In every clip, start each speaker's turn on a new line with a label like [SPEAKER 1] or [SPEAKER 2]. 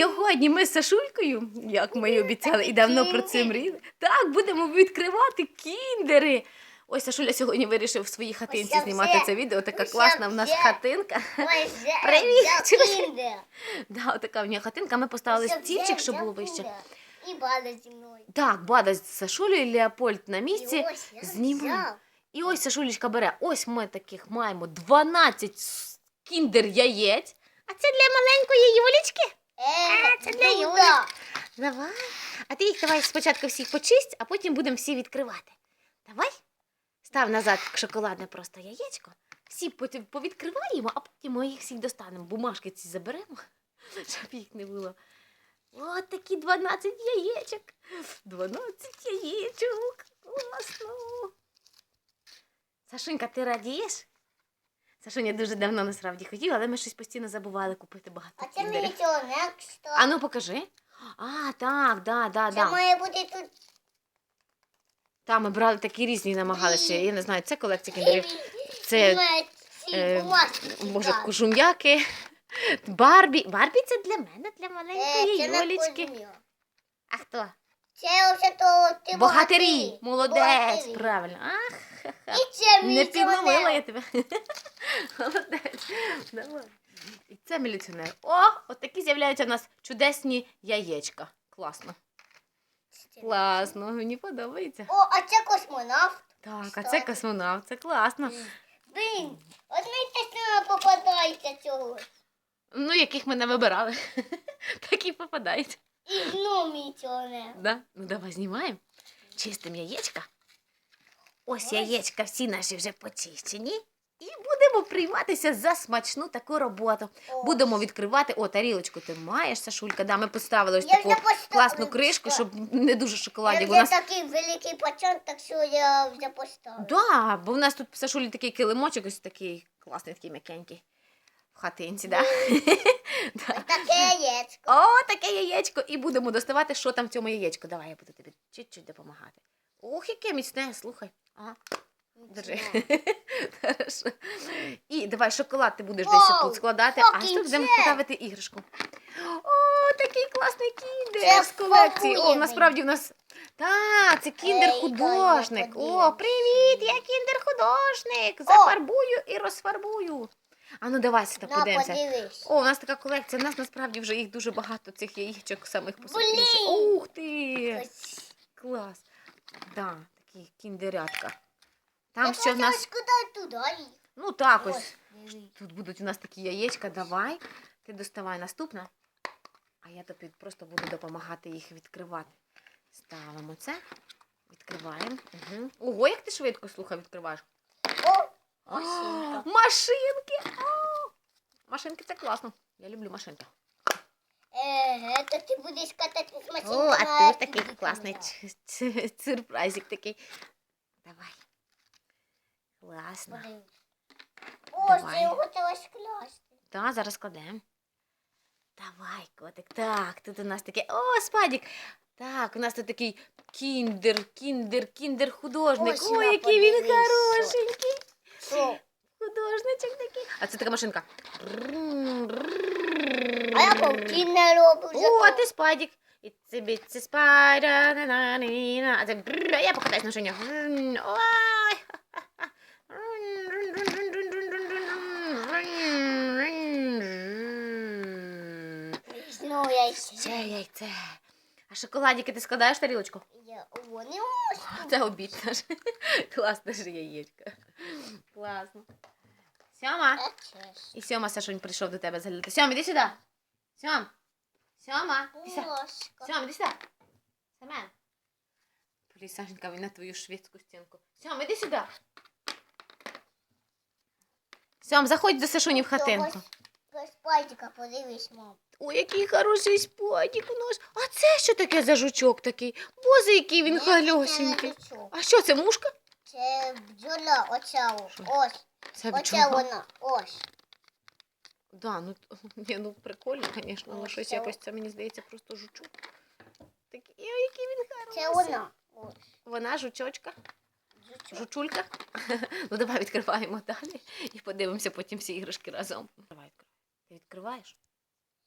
[SPEAKER 1] Сьогодні ми з Сашулькою, як ми і обіцяли, і давно про це мріяли. Так, будемо відкривати кіндери. Ось Сашуля сьогодні вирішив в своїй хатинці
[SPEAKER 2] Ось
[SPEAKER 1] знімати
[SPEAKER 2] це.
[SPEAKER 1] відео. Така
[SPEAKER 2] Ось
[SPEAKER 1] класна в нас хатинка. Привіт. Да, така в нього хатинка. Ми поставили стільчик, щоб було вище.
[SPEAKER 2] І бада зі мною.
[SPEAKER 1] Так, Бада з Сашулею, Леопольд на місці. знімаємо. І ось Сашулечка бере. Ось ми таких маємо 12 кіндер яєць. А це для маленької Юлічки.
[SPEAKER 2] Е,
[SPEAKER 1] це Юлі.
[SPEAKER 2] да.
[SPEAKER 1] Давай. А ти їх давай спочатку всіх почисть, а потім будемо всі відкривати. Давай. Став назад шоколадне просто яєчко. Всі потім повідкриваємо, а потім ми їх всіх достанемо. Бумажки ці заберемо, щоб їх не було. От такі 12 яєчок. 12 яєчок. Класно. Сашунька, ти радієш? Сашуня дуже давно насправді хотіла, але ми щось постійно забували купити багато
[SPEAKER 2] А це
[SPEAKER 1] кіндерів.
[SPEAKER 2] цього не що?
[SPEAKER 1] А ну покажи. А, так, да, да,
[SPEAKER 2] Це
[SPEAKER 1] да.
[SPEAKER 2] має бути тут.
[SPEAKER 1] Там ми брали такі різні, намагалися. Я не знаю, це колекція кіндерів.
[SPEAKER 2] Це
[SPEAKER 1] Це, е, Може, кожум'яки. Барбі. Барбі це для мене, для маленької Юлічки. А хто?
[SPEAKER 2] Це вже то ти
[SPEAKER 1] Богатирі. Молодець,
[SPEAKER 2] Богатирі.
[SPEAKER 1] правильно. Ах,
[SPEAKER 2] І це
[SPEAKER 1] не підловила
[SPEAKER 2] міліціонер.
[SPEAKER 1] я тебе. Молодець. Давай. І це міліціонер. О, от такі з'являються в нас чудесні яєчка. Класно. Класно, мені подобається.
[SPEAKER 2] О, а це космонавт.
[SPEAKER 1] Так, а це космонавт, це класно.
[SPEAKER 2] Блін, й те саме попадається цього.
[SPEAKER 1] Ну, яких ми не вибирали, такі попадають.
[SPEAKER 2] І знов міліціонер.
[SPEAKER 1] Да? Ну давай знімаємо. Чистим яєчка. Ось яєчка всі наші вже почищені. І будемо прийматися за смачну таку роботу.
[SPEAKER 2] О.
[SPEAKER 1] Будемо відкривати. О, тарілочку ти маєш, Сашулька. Да, ми поставили ось
[SPEAKER 2] Я
[SPEAKER 1] таку
[SPEAKER 2] вже поставила.
[SPEAKER 1] класну кришку, щоб не дуже
[SPEAKER 2] Я
[SPEAKER 1] шоколадів. У
[SPEAKER 2] вже
[SPEAKER 1] нас...
[SPEAKER 2] такий великий пачок, так що я вже поставила.
[SPEAKER 1] Да, бо в нас тут Сашулі такий килимочок, ось такий класний, такий м'якенький. В хатинці, да?
[SPEAKER 2] Таке яєчко.
[SPEAKER 1] О, таке яєчко. І будемо доставати, що там в цьому яєчку. Давай, я буду тобі чуть-чуть допомагати. Ох, яке міцне, слухай. Ага, держи. Хорошо. І давай шоколад ти будеш десь тут складати, а тут будемо
[SPEAKER 2] check.
[SPEAKER 1] ставити іграшку. О, такий класний
[SPEAKER 2] Це
[SPEAKER 1] кіндер з колекції. О, насправді в нас. Так, це кіндер-художник.
[SPEAKER 2] Ей,
[SPEAKER 1] О, привіт, я кіндер-художник. Зафарбую і розфарбую. А ну давай сюди
[SPEAKER 2] На,
[SPEAKER 1] подивимося.
[SPEAKER 2] подивись.
[SPEAKER 1] О, у нас така колекція. У нас насправді вже їх дуже багато цих яєчок самих по собі.
[SPEAKER 2] Блін!
[SPEAKER 1] Ух ти!
[SPEAKER 2] Ось.
[SPEAKER 1] Клас. Да, такі кіндерятка. Там ще в нас.
[SPEAKER 2] туди.
[SPEAKER 1] Ну так ось.
[SPEAKER 2] Ось.
[SPEAKER 1] Тут будуть у нас такі яєчка. Давай. Ти доставай наступна. А я тобі просто буду допомагати їх відкривати. Ставимо це. Відкриваємо. Угу. Ого, як ти швидко слухай, відкриваєш.
[SPEAKER 2] Машинка.
[SPEAKER 1] Машинки! А! Машинки це класно. Я люблю машинки.
[SPEAKER 2] То ти будеш катати з машинки
[SPEAKER 1] О, а тут такий класний сюрпризик такий. Давай. Класно.
[SPEAKER 2] О, це його треба склясти.
[SPEAKER 1] Так, зараз кладемо. Давай, котик. Так, тут у нас таке. О, спадік. Так, у нас тут такий кіндер, кіндер, кіндер художник.
[SPEAKER 2] Ось
[SPEAKER 1] Ой,
[SPEAKER 2] на,
[SPEAKER 1] який він
[SPEAKER 2] подивись,
[SPEAKER 1] хорошенький.
[SPEAKER 2] Що?
[SPEAKER 1] Художничок такий. А це така машинка.
[SPEAKER 2] А я павки не роблю.
[SPEAKER 1] О, ти спадік. І це біться спайда, на на на на А це бррр, я покатаюсь на шинях. Ой.
[SPEAKER 2] Ну, я
[SPEAKER 1] Ще яйце. А шоколадики ти складаєш в тарілочку?
[SPEAKER 2] Я о, не можу.
[SPEAKER 1] Це обід наш. Класне ж яєчко. Класно. Сьома. І Сьома Сашунь прийшов до тебе заглядати. Сьом, іди сюди. Сьом. Сьома. Іди сюди. Сьом, іди сюди. Семен. Поліз, Сашенька, він на твою шведську стінку. Сьом, іди сюди. Сьом, заходь до Сашуні в хатинку.
[SPEAKER 2] Спайдика, подивись, мам.
[SPEAKER 1] Ой, який хороший спадік у нас. А це що таке за жучок такий? Боже, який він
[SPEAKER 2] бичок.
[SPEAKER 1] А що це мушка?
[SPEAKER 2] Це бджола, оця. Ось.
[SPEAKER 1] Це
[SPEAKER 2] Оця
[SPEAKER 1] бджола.
[SPEAKER 2] вона. Ось.
[SPEAKER 1] Да, ну, ні, ну прикольно, звісно, але
[SPEAKER 2] Ось
[SPEAKER 1] щось
[SPEAKER 2] це
[SPEAKER 1] якось це мені здається просто жучок. Такий, ой, який він хороший.
[SPEAKER 2] Це вона. Ось.
[SPEAKER 1] Вона жучочка,
[SPEAKER 2] Жучок.
[SPEAKER 1] жучулька. ну давай відкриваємо далі і подивимося потім всі іграшки разом. Давай відкривай. Ти відкриваєш?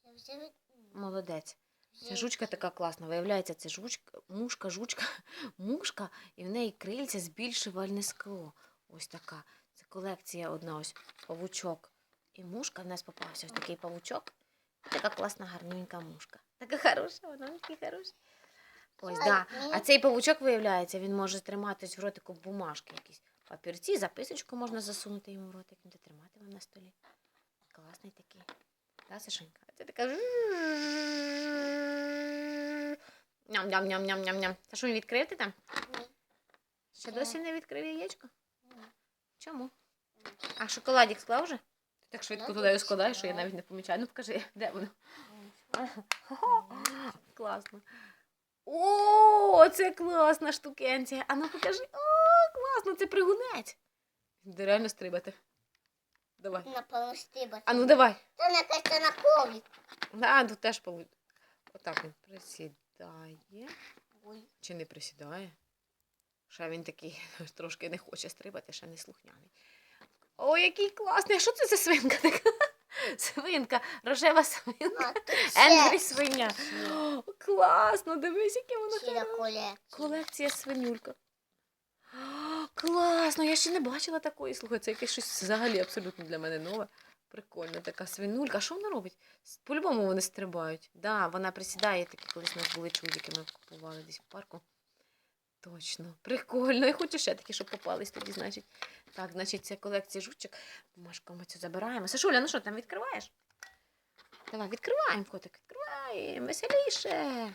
[SPEAKER 2] Я вже від-
[SPEAKER 1] Молодець. Ця жучка така класна. Виявляється, це жучка, мушка, жучка, мушка, і в неї крильця збільшувальне скло. Ось така. Це колекція одна ось павучок. І мушка в нас попався ось такий павучок. Така класна, гарненька мушка. Така хороша, вона така хороша. Ось, да. А цей павучок, виявляється, він може триматись в ротику бумажки якісь. Папірці, записочку можна засунути йому в ротик, буде тримати вам на столі. Класний такий. Да, Сашенька? Це така. Ням-ням-ням-ням-ням-ням. Та що він відкрив ти там? Ще досі не відкрив яєчко? Чому? А шоколадик склав вже? Ти так швидко туди його складаєш, що я навіть не помічаю. Ну покажи, де воно? Класно. О, це класна штукенція. А ну покажи. О, класно, це пригунець. Де реально стрибати. Давай.
[SPEAKER 2] Напевно, стиба.
[SPEAKER 1] А ну давай.
[SPEAKER 2] Це на коврик.
[SPEAKER 1] А, тут теж полу... Отак він присідає.
[SPEAKER 2] Ой.
[SPEAKER 1] Чи не присідає? Ще він такий трошки не хоче стрибати, ще не слухняний. О, який класний! А що це за свинка така? Свинка, рожева свинка. Енгрі свиня. О, класно, дивись, яке воно.
[SPEAKER 2] Колекція
[SPEAKER 1] свинюлька. Класно, я ще не бачила такої. Слухай, це якесь щось взагалі абсолютно для мене нове. Прикольно, така свинулька. А що вона робить? По-любому вони стрибають. Да, вона присідає, такі колись у нас були чудики, ми купували десь в парку. Точно, прикольно. Я хочу ще такі, щоб попались тоді, значить. Так, значить, це колекція жучок. Бумажку ми цю забираємо. Сашуля, ну що, там відкриваєш? Давай, відкриваємо, котик, відкриваємо. Веселіше.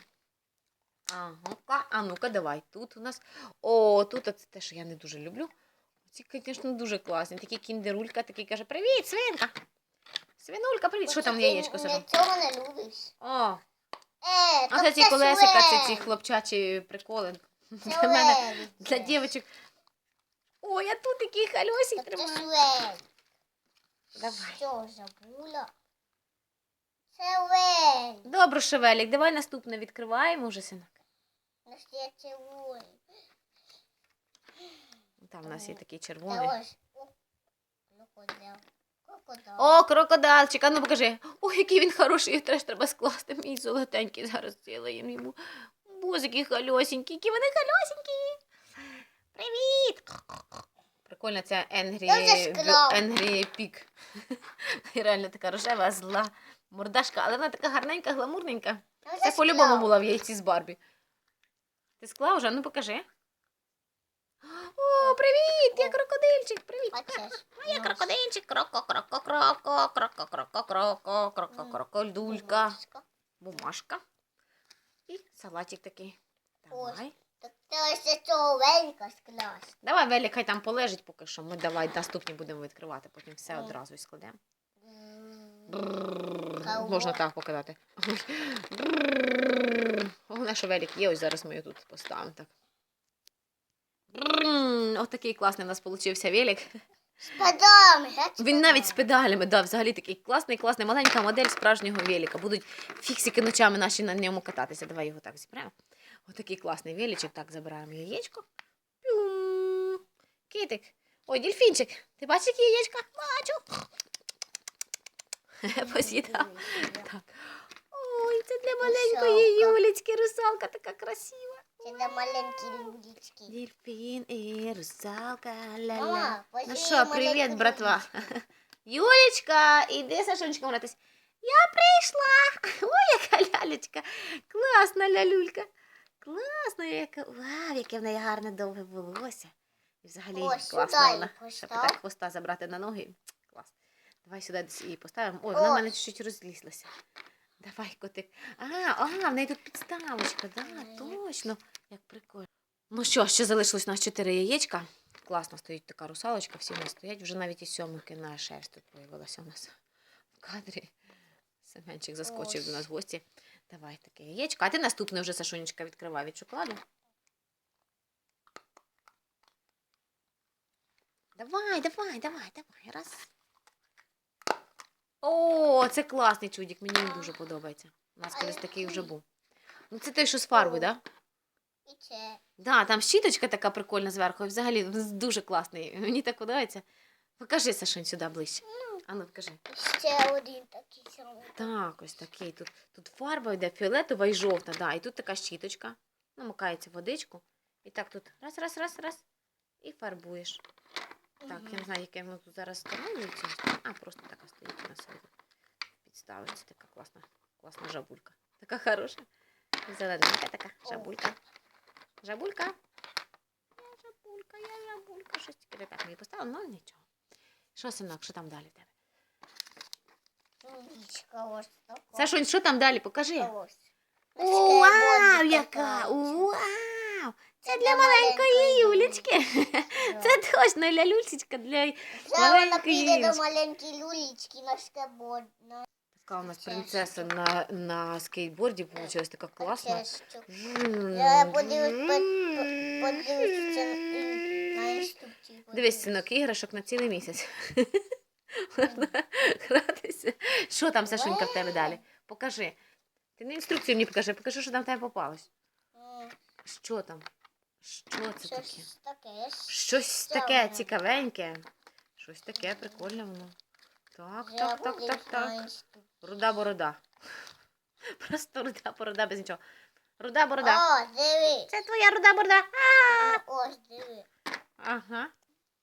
[SPEAKER 1] Ага, а ну-ка, давай. Тут у нас. О, тут це те, що я не дуже люблю. Ці, звісно, дуже класні. Такі кіндерулька, такий каже: Привіт, свинка! Свинулька, привіт! Що там яєчко
[SPEAKER 2] не
[SPEAKER 1] сижу?
[SPEAKER 2] цього не любиш.
[SPEAKER 1] О,
[SPEAKER 2] Е,
[SPEAKER 1] а це ці колесика, це ці хлопчачі приколи. Для мене, для дівчинок. Ой, а тут такий хальосик
[SPEAKER 2] Так це
[SPEAKER 1] тримає. Давай.
[SPEAKER 2] Що, забула? Леві.
[SPEAKER 1] Добре, Шевелік, давай наступне відкриваємо вже, синок.
[SPEAKER 2] Настоящий Леві.
[SPEAKER 1] Там у нас є такий
[SPEAKER 2] Це
[SPEAKER 1] червоний.
[SPEAKER 2] ось. О, Крокодил. Крокодил.
[SPEAKER 1] О, крокодилчик, а ну покажи. Ой, який він хороший, його теж треба скласти. Мій золотенький зараз цілаємо йому. Боже, які хальосенькі, які вони хальосенькі. Привіт! Прикольно, це Енгрі,
[SPEAKER 2] Я вже склав.
[SPEAKER 1] Енгрі Пік. Реально така рожева, зла мордашка, але вона така гарненька, гламурненька. Це по-любому була в яйці з Барбі. Ти склав вже? Ну покажи. О, привіт! Я крокодильчик! Привіт!
[SPEAKER 2] Ж.
[SPEAKER 1] А я крокодильчик, кроко, кроко, кроко, кроко, кроко, кроко, кроко, крокодулька,
[SPEAKER 2] Бумажка.
[SPEAKER 1] бумажка. І салатик такий. Давай. Давай, Велік, хай там полежить поки що. Ми давай наступні будемо відкривати, потім все одразу і складемо. Можна так показати. Головне, що велик є, ось зараз ми його тут поставимо. Так. Ось класний у нас получився велик.
[SPEAKER 2] З геть
[SPEAKER 1] Він навіть з педалями, да, взагалі такий класний, класний, маленька модель справжнього велика. Будуть фіксики ночами наші на ньому кататися. Давай його так зіберемо. Ось такий класний величок. Так, забираємо яєчко. Китик. Ой, дельфінчик. Ти бачиш, які яєчка? Бачу. Посідав. Так. Ой, це для маленької. Юлічки русалка така красива.
[SPEAKER 2] Це для маленькі людички.
[SPEAKER 1] Дельфін і русалка. Ля-ля. Ну що, привіт, братва. Юлечка, іди Сашонечка гратись. Я прийшла. Ой, яка лялечка. Класна лялюлька. Класна, яка. Вау, яке в неї гарне довге волосся. І взагалі
[SPEAKER 2] Ось
[SPEAKER 1] класна вона.
[SPEAKER 2] постав.
[SPEAKER 1] так хвоста забрати на ноги. Клас. Давай сюди її поставимо. Ой, вона в мене чуть-чуть розлізлася. Давай, котик. А, а, в неї тут підставочка, да, точно. Як прикольно. Ну що, ще залишилось у нас чотири яєчка. Класно стоїть така русалочка, всі нас стоять. Вже навіть і сьомики на шерсть тут появилася у нас в кадрі. Семенчик заскочив до нас в гості. Давай таке яєчко. А ти наступне вже Сашунечка відкривай від шоколаду. Давай, давай, давай, давай. Раз. О, це класний чудик. Мені він дуже подобається. У нас колись такий вже був. Ну, це той, що з фарбою, так? Да?
[SPEAKER 2] І це.
[SPEAKER 1] Да, там щіточка така прикольна зверху. і Взагалі дуже класний. Мені так подобається. Покажи, Сашунь, сюди ближче. А ну, покажи.
[SPEAKER 2] Ще один такий самий.
[SPEAKER 1] Так, ось такий. Тут, тут фарба йде фіолетова і жовта, да. І тут така щіточка. Намикається водичку. І так тут раз, раз, раз, раз. І фарбуєш. Так, я не знаю, яке воно тут зараз встановлюється. А, просто така стоїть на себе. Підставиться така класна, класна жабулька. Така хороша. Зелененька така жабулька. Жабулька. Я жабулька, я жабулька. Щось тільки так мені поставила, ну нічого. Що, синок, що там далі в тебе? Сашунь, що там далі? Покажи. Вау, яка! Вау! Це для маленької Юлічки. Точно для Люльчичка, для
[SPEAKER 2] Вона
[SPEAKER 1] маленької
[SPEAKER 2] піде до
[SPEAKER 1] Юлічки.
[SPEAKER 2] маленької люлічки на скейборд. На
[SPEAKER 1] Така у нас принцеса на, на скейтборді вийшла така класна.
[SPEAKER 2] Я подивлюсь, подивлюся на.
[SPEAKER 1] Дивись, синок, іграшок на цілий місяць. Можна гратися. Що там, Сашунька, в тебе далі? Покажи. Ти не інструкцію мені покажи, покажи, що там в тебе попалось.
[SPEAKER 2] М,
[SPEAKER 1] Що там? Що це таке?
[SPEAKER 2] Щось таке.
[SPEAKER 1] Щось таке цікавеньке. Щось таке прикольне воно. Так, так, так, так, так. Руда борода. Просто руда борода без нічого. Руда борода.
[SPEAKER 2] О, диви.
[SPEAKER 1] Це твоя руда борода.
[SPEAKER 2] Ось, диви.
[SPEAKER 1] Ага.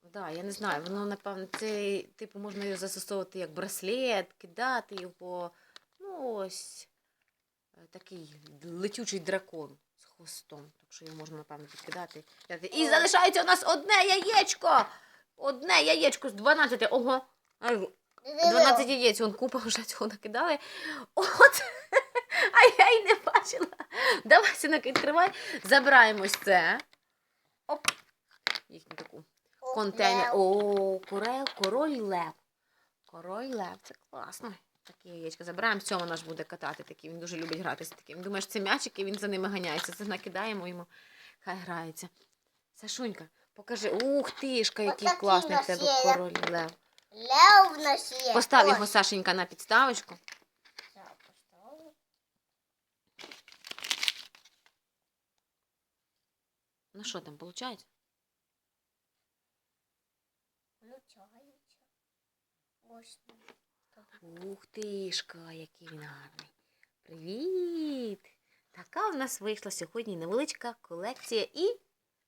[SPEAKER 1] Да, я не знаю, воно, напевно, це, типу, можна його застосовувати як браслет, кидати його. Ну, ось такий летючий дракон з хвостом. Так що його можна, напевно, підкидати. І залишається у нас одне яєчко. Одне яєчко з 12. Ого. 12 яєць, вон купа вже цього накидали. От. А я й не бачила. Давай, синок, відкривай. Забираємо це. Оп. Їхню таку
[SPEAKER 2] О,
[SPEAKER 1] контейнер. О, король, король лев. Король лев, це класно. Такі яєчка забираємо, цьому наш буде катати такі. Він дуже любить гратися таким. Думаєш, це м'ячик, і він за ними ганяється. Це накидаємо йому, хай грається. Сашунька, покажи. Ух тишка, який
[SPEAKER 2] Отакий
[SPEAKER 1] класний в
[SPEAKER 2] нас
[SPEAKER 1] тебе
[SPEAKER 2] є.
[SPEAKER 1] король лев.
[SPEAKER 2] Лев в нас є.
[SPEAKER 1] Постав
[SPEAKER 2] Ось.
[SPEAKER 1] його Сашенька на підставочку. Ну що там, виходить?
[SPEAKER 2] Включається. Ось.
[SPEAKER 1] Ух тишка, який він гарний. Привіт! Така в нас вийшла сьогодні невеличка колекція і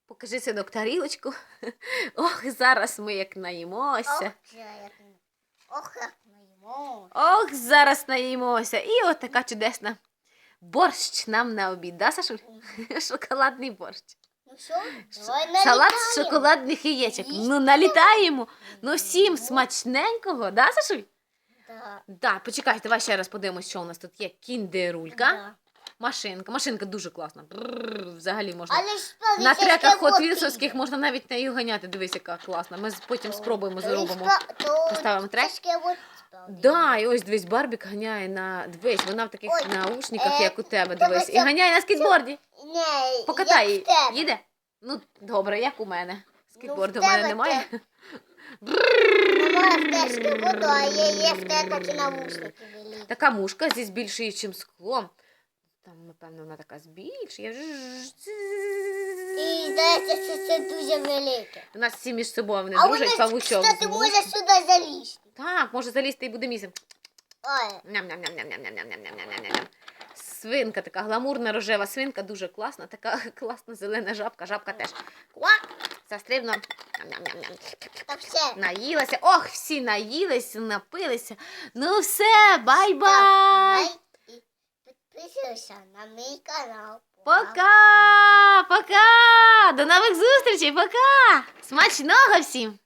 [SPEAKER 1] покажи синок тарілочку. Ох, зараз ми як наїмося.
[SPEAKER 2] Ох, як ми- Ох,
[SPEAKER 1] зараз наїмося. І от така чудесна борщ нам на обід, да, Сашуль? Шоколадний борщ.
[SPEAKER 2] Ну що, давай
[SPEAKER 1] Салат з шоколадних яєчок. Ну, налітаємо. Ну, всім смачненького, да, Сашуль?
[SPEAKER 2] Да.
[SPEAKER 1] Да, почекай, давай ще раз подивимось, що у нас тут є. Кіндерулька.
[SPEAKER 2] Да.
[SPEAKER 1] Машинка. Машинка дуже класна. Бррр, взагалі можна.
[SPEAKER 2] Але ж
[SPEAKER 1] На треках Hot
[SPEAKER 2] вот
[SPEAKER 1] Wheels'овських можна навіть нею ганяти. Дивись, яка класна. Ми з- потім спробуємо,
[SPEAKER 2] то
[SPEAKER 1] Поставимо трек? Да, і ось дивись, Барбік ганяє на дивись, вона в таких
[SPEAKER 2] Ой,
[SPEAKER 1] наушниках,
[SPEAKER 2] е,
[SPEAKER 1] як у тебе, дивись, і ганяє на скейтборді.
[SPEAKER 2] Ні,
[SPEAKER 1] Покатай її. Їде? Ну, добре, як у мене. Скейтборду
[SPEAKER 2] Ну, в
[SPEAKER 1] в мене
[SPEAKER 2] тебе
[SPEAKER 1] немає.
[SPEAKER 2] те- Немає в а є, є в тебе такі навушники великі.
[SPEAKER 1] Така мушка зі збільшуючим склом. Там, напевно, вона така збільшує.
[SPEAKER 2] І здається, що це дуже велике.
[SPEAKER 1] У нас всі між собою вони
[SPEAKER 2] А
[SPEAKER 1] дружать, павучок.
[SPEAKER 2] кстати,
[SPEAKER 1] з
[SPEAKER 2] може сюди залізти.
[SPEAKER 1] Так, може залізти і буде місцем.
[SPEAKER 2] Ой,
[SPEAKER 1] Ням-ням-ням-ням-ням-ням-ням-ням-ням-ням. Свинка така гламурна рожева свинка, дуже класна, така класна зелена жабка, жабка теж. Куак! Застрибно. Наїлася. Ох, всі наїлися, напилися. Ну все, бай-бай.
[SPEAKER 2] Підписуйся на мій канал.
[SPEAKER 1] Пока! Пока! До нових зустрічей! Пока! Смачного всім!